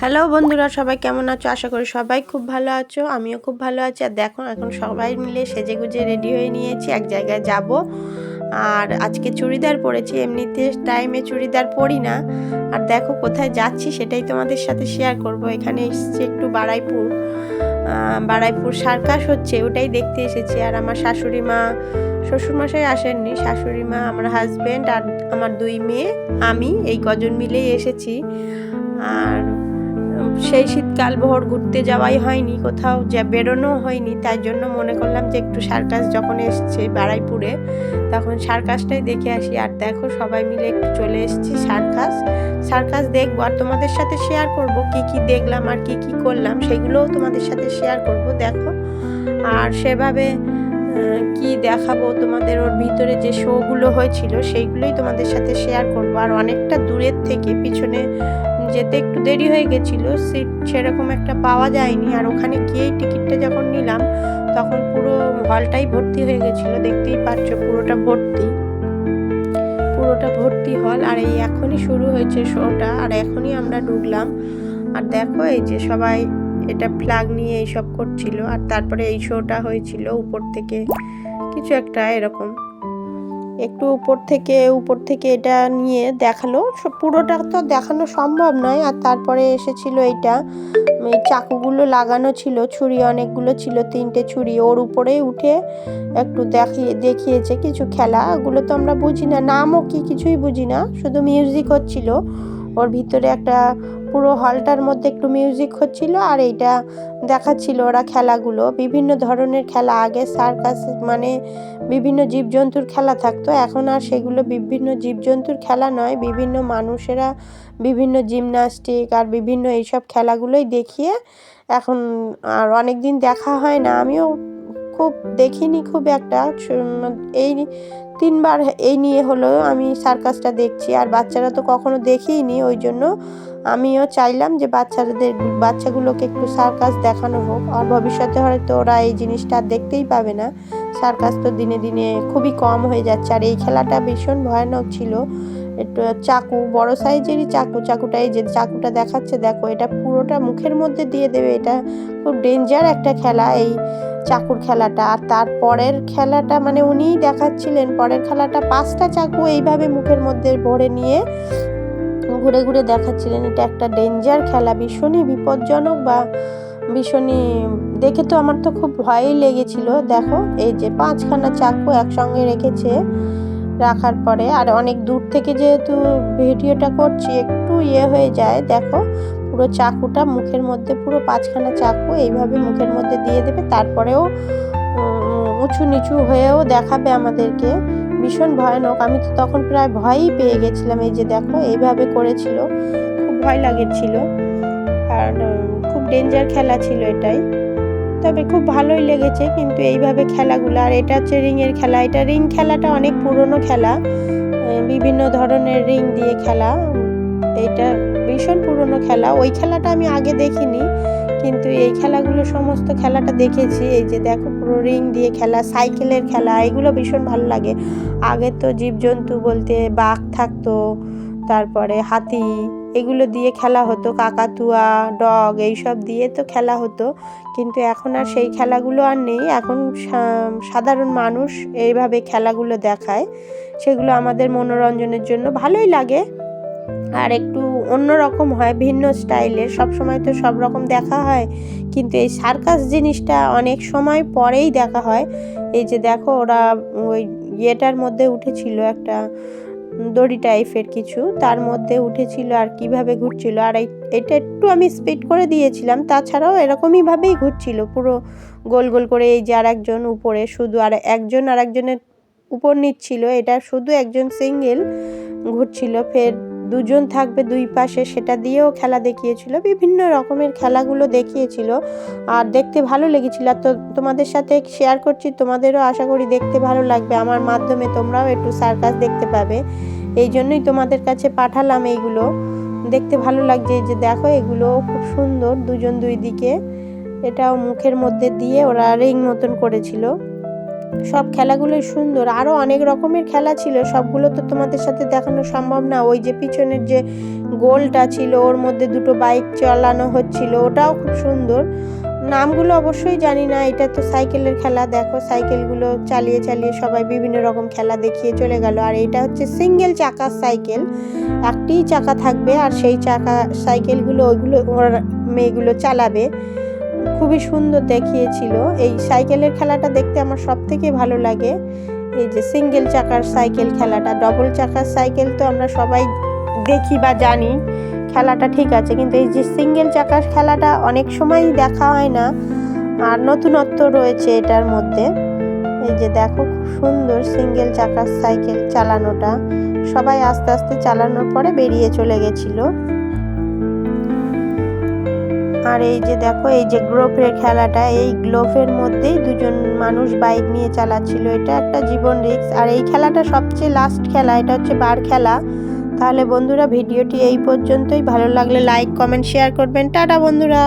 Hello বন্ধুরা, সবাই কেমন আছো? আশা করি সবাই খুব ভালো আছো, আমিও খুব ভালো আছি। আর দেখো, এখন সবাই মিলে সেজে গুজে রেডি হয়ে নিয়েছি, এক জায়গায় যাব। আর আজকে চুড়িদার পরেছি, এমনিতে টাইমে চুড়িদার পরি না। আর দেখো, কোথায় যাচ্ছি সেটাই তোমাদের সাথে শেয়ার করব। এখানে এসেছি একটু বাড়াইপুর বাড়াইপুর সার্কাস হচ্ছে, ওটাই দেখতে এসেছি। আর আমার শাশুড়ি মা, শ্বশুরমশাই আসেননি। শাশুড়ি মা, আমার হাজব্যান্ড আর আমার দুই মেয়ে, আমি, এই কজন মিলেই এসেছি। আর সেই শীতকাল ভোর ঘুরতে যাওয়াই হয়নি কোথাও, যা বেরোনো হয়নি। তাই জন্য মনে করলাম যে একটু সার্কাস যখন এসছে বারাইপুরে, তখন সার্কাসটাই দেখে আসি। আর দেখো, সবাই মিলে একটু চলে এসেছি সার্কাস। সার্কাস দেখব আর তোমাদের সাথে শেয়ার করব কি কি দেখলাম আর কি কি করলাম, সেগুলোও তোমাদের সাথে শেয়ার করব, দেখো। আর সেভাবে কি দেখাবো তোমাদের ওর ভিতরে যে শোগুলো হয়েছিল, সেইগুলোই তোমাদের সাথে শেয়ার করব। আর অনেকটা দূরের থেকে, পিছনে যেতে একটু দেরি হয়ে গেছিল, সিট সেরকম একটা পাওয়া যায়নি। আর ওখানে গিয়েই টিকিটটা যখন নিলাম, তখন পুরো হলটাই ভর্তি হয়ে গেছিল, দেখতেই পাচ্ছ পুরোটা ভর্তি। পুরোটা ভর্তি হল, আর এই এখনই শুরু হয়েছে শোটা, আর এখনই আমরা ঢুকলাম। আর দেখো এই যে সবাই এটা ফ্ল্যাগ নিয়ে এইসব করছিল, আর তারপরে এই শোটা হয়েছিল উপর থেকে। কিছু একটা এরকম। একটু উপর থেকে উপর থেকে এটা নিয়ে দেখাল। পুরোটা তো দেখানো সম্ভব নয়। আর তারপরে এসেছিল এইটা, এই চাকুগুলো লাগানো ছিল, ছুরি অনেকগুলো ছিল, তিনটে ছুরি। ওর উপরেই উঠে একটু দেখিয়ে দেখিয়েছে কিছু খেলা। ওগুলো তো আমরা বুঝি না। নামও কি কিছুই বুঝি না। শুধু মিউজিক হচ্ছিল। ওর ভিতরে একটা পুরো হলটার মধ্যে একটু মিউজিক হচ্ছিল আর এইটা দেখাচ্ছিল ওরা খেলাগুলো। বিভিন্ন ধরনের খেলা, আগে সার্কাস মানে বিভিন্ন জীবজন্তুর খেলা থাকতো, এখন আর সেগুলো বিভিন্ন জীবজন্তুর খেলা নয়, বিভিন্ন মানুষেরা বিভিন্ন জিমনাস্টিক আর বিভিন্ন এইসব খেলাগুলোই দেখিয়ে এখন আর অনেক দিন দেখা হয় না। আমিও খুব দেখিনি খুব একটা। এই তিনবার এই নিয়ে হলো আমি সার্কাসটা দেখছি। আর বাচ্চারা তো কখনো দেখিইনি ওই জন্য আমিও চাইলাম যে বাচ্চাদের, বাচ্চাগুলোকে একটু সার্কাস দেখানো হোক। আর ভবিষ্যতে হয়তো ওরা এই জিনিসটা দেখতেই পাবে না। সার্কাস তো দিনে দিনে খুবই কম হয়ে যাচ্ছে। আর এই খেলাটা ভীষণ ভয়ানক ছিল। একটু চাকু, বড় সাইজেরই চাকু চাকুটা এই যে চাকুটা দেখাচ্ছে, দেখো এটা পুরোটা মুখের মধ্যে দিয়ে দেবে। এটা খুব ডেঞ্জার একটা খেলা। এই চাকুর খেলাটা। আর তার পরের খেলাটা মানে উনিই দেখাচ্ছিলেন। পরের খেলাটা পাঁচটা চাকু এইভাবে মুখের মধ্যে ভরে নিয়ে ঘুরে ঘুরে দেখাচ্ছিলেন। এটা একটা ডেঞ্জার খেলা, ভীষণই বিপজ্জনক বা ভীষণই দেখে তো আমার তো খুব ভয়ই লেগেছিল। দেখো, এই যে পাঁচখানা চাকু একসঙ্গে রেখেছে রাখার পরে। আর অনেক দূর থেকে যেহেতু ভিডিওটা করছি, একটু ইয়ে হয়ে যায়। দেখো পুরো চাকুটা মুখের মধ্যে, পুরো পাঁচখানা চাকু এইভাবে মুখের মধ্যে দিয়ে দেবে, তারপরেও উঁচু নিচু হয়েও দেখাবে আমাদেরকে। ভীষণ ভয়ানক। আমি তো তখন প্রায় ভয়ই পেয়ে গেছিলাম, এই যে দেখো, এইভাবে করেছিল। খুব ভয় লাগেছিল। আর, খুব ডেঞ্জার খেলা ছিল এটাই। তবে খুব ভালোই লেগেছে, কিন্তু এইভাবে খেলাগুলো, আর এটা হচ্ছে রিংয়ের খেলা। এটা রিং খেলাটা অনেক পুরনো খেলা। বিভিন্ন ধরনের রিং দিয়ে খেলা। এইটা ভীষণ পুরনো খেলা। ওই খেলাটা আমি আগে দেখিনি, কিন্তু এই খেলাগুলো সমস্ত খেলাটা দেখেছি। এই যে দেখো পুরো রিং দিয়ে খেলা, সাইকেলের খেলা, এগুলো ভীষণ ভালো লাগে। আগে তো জীবজন্তু বলতে বাঘ থাকতো, তারপরে হাতি, এগুলো দিয়ে খেলা হতো। কাকাতুয়া, ডগ, এইসব দিয়ে তো খেলা হতো। কিন্তু এখন আর সেই খেলাগুলো আর নেই। এখন সাধারণ মানুষ এইভাবে খেলাগুলো দেখায়। সেগুলো আমাদের মনোরঞ্জনের জন্য ভালোই লাগে। আর একটু অন্যরকম হয়, ভিন্ন স্টাইলের। সব সময় তো সব রকম দেখা হয়, কিন্তু এই সার্কাস জিনিসটা অনেক সময় পরেই দেখা হয়। এই যে দেখো, ওরা ওই ইয়েটার মধ্যে উঠেছিল একটা দড়ি টাইপের কিছু, তার মধ্যে উঠেছিল আর কীভাবে ঘুরছিল। আর এটা একটু আমি স্পিড করে দিয়েছিলাম, তাছাড়াও এরকমই ভাবেই ঘুরছিল। পুরো গোল গোল করে এই যে আর একজন উপরে, শুধু আর একজন আর একজনের উপর নিচ্ছিল, এটা শুধু একজন সিঙ্গেল ঘুরছিল, ফের দুজন থাকবে দুই পাশে, সেটা দিয়েও খেলা দেখিয়েছিল, বিভিন্ন রকমের খেলাগুলো দেখিয়েছিল। আর দেখতে ভালো লেগেছিল। আর তো তোমাদের সাথে শেয়ার করছি, তোমাদেরও আশা করি দেখতে ভালো লাগবে। আমার মাধ্যমে তোমরাও একটু সার্কাস দেখতে পাবে। এই জন্যই তোমাদের কাছে পাঠালাম এইগুলো। দেখতে ভালো লাগছে যে দেখো, এগুলো খুব সুন্দর, দুজন দুই দিকে। এটাও মুখের মধ্যে দিয়ে ওরা রিং মতন করেছিল। সব খেলাগুলোই সুন্দর। আরও অনেক রকমের খেলা ছিল, সবগুলো তো তোমাদের সাথে দেখানো সম্ভব না। ওই যে পিছনের যে গোলটা ছিল, ওর মধ্যে দুটো বাইক চালানো হচ্ছিল, ওটাও খুব সুন্দর। নামগুলো অবশ্যই জানি না, এটা তো সাইকেলের খেলা, দেখো সাইকেলগুলো চালিয়ে চালিয়ে সবাই বিভিন্ন রকম খেলা দেখিয়ে চলে গেল। আর এটা হচ্ছে সিঙ্গেল চাকার সাইকেল, একটিই চাকা থাকবে আর সেই চাকা সাইকেলগুলো, ওইগুলো ওর মেয়েগুলো চালাবে। খুবই সুন্দর দেখিয়েছিল। এই সাইকেলের খেলাটা দেখতে আমার সব থেকে ভালো লাগে। এই যে সিঙ্গেল চাকার সাইকেল খেলাটা, ডবল চাকার সাইকেল তো আমরা সবাই দেখি বা জানি, খেলাটা ঠিক আছে। কিন্তু এই যে সিঙ্গেল চাকার খেলাটা অনেক সময় দেখা হয় না, আর নতুনত্ব রয়েছে এটার মধ্যে। এই যে দেখো খুব সুন্দর সিঙ্গেল চাকার সাইকেল চালানোটা। সবাই আস্তে আস্তে চালানোর পরে বেরিয়ে চলে গেছিল। আর এই যে দেখো, এই যে গ্লোফের খেলাটা, এই গ্লোফের মধ্যেই দুজন মানুষ বাইক নিয়ে চালাচ্ছিল। এটা একটা জীবন রিক্স আর এই খেলাটা সবচেয়ে লাস্ট খেলা, এটা হচ্ছে বার খেলা। তাহলে বন্ধুরা, ভিডিওটি এই পর্যন্তই। ভালো লাগলে লাইক কমেন্ট শেয়ার করবেন। টাটা বন্ধুরা।